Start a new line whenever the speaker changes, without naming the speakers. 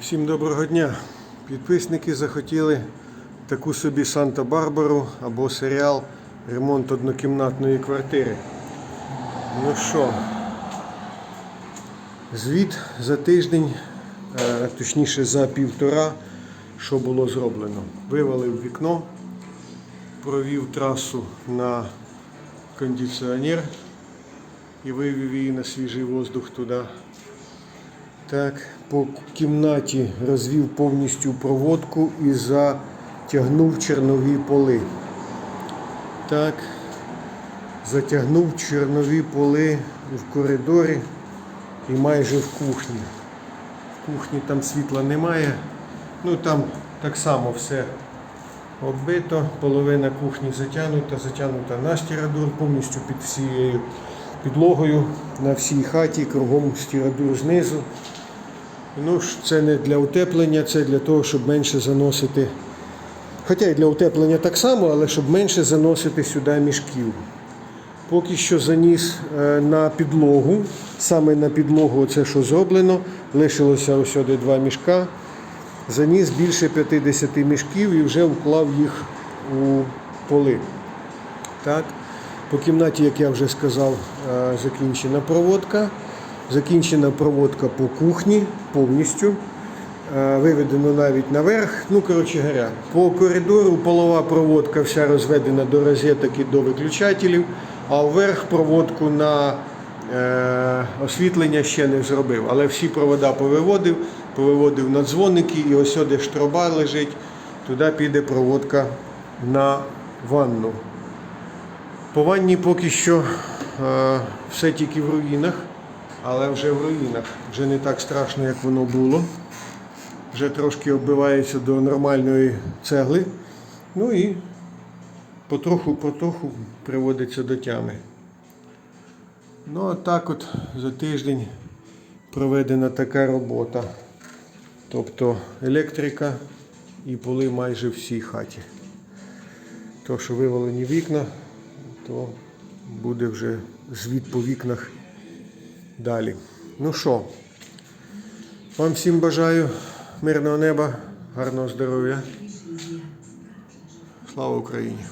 Всім доброго дня. Підписники захотіли таку собі Санта-Барбару або серіал Ремонт однокімнатної квартири. Ну що, звіт за тиждень, е, точніше за півтора, що було зроблено. Вивалив вікно, провів трасу на кондиціонер і вивів її на свіжий воздух туди. Так, по кімнаті розвів повністю проводку і затягнув чернові поли. Так, затягнув чернові поли в коридорі і майже в кухні. В кухні там світла немає. Ну там так само все оббито, половина кухні затягнута, затягнута на стірадур повністю під всією підлогою на всій хаті, кругом стірадур знизу. Ну це не для утеплення, це для того, щоб менше заносити. Хоча і для утеплення так само, але щоб менше заносити сюди мішків. Поки що заніс е, на підлогу, саме на підлогу це що зроблено, лишилося ось сюди два мішка. Заніс більше 50 мішків і вже вклав їх у поли. Так. По кімнаті, як я вже сказав, е, закінчена проводка. Закінчена проводка по кухні повністю. Е, Виведено навіть наверх. Ну, коротше говоря, по коридору полова проводка вся розведена до розеток і до виключателів, а вверх проводку на е, освітлення ще не зробив. Але всі провода повиводив, повиводив на дзвоники і ось де штроба лежить, туди піде проводка на ванну. По ванні поки що е, все тільки в руїнах, але вже в руїнах. Вже не так страшно, як воно було. Вже трошки оббивається до нормальної цегли. Ну і потроху-потроху приводиться до тями. Ну, а так от за тиждень проведена така робота. Тобто електрика і поли майже всій хаті. То, що вивалені вікна, то буде вже звіт по вікнах далі. Ну що, вам всім бажаю мирного неба, гарного здоров'я. Слава Україні!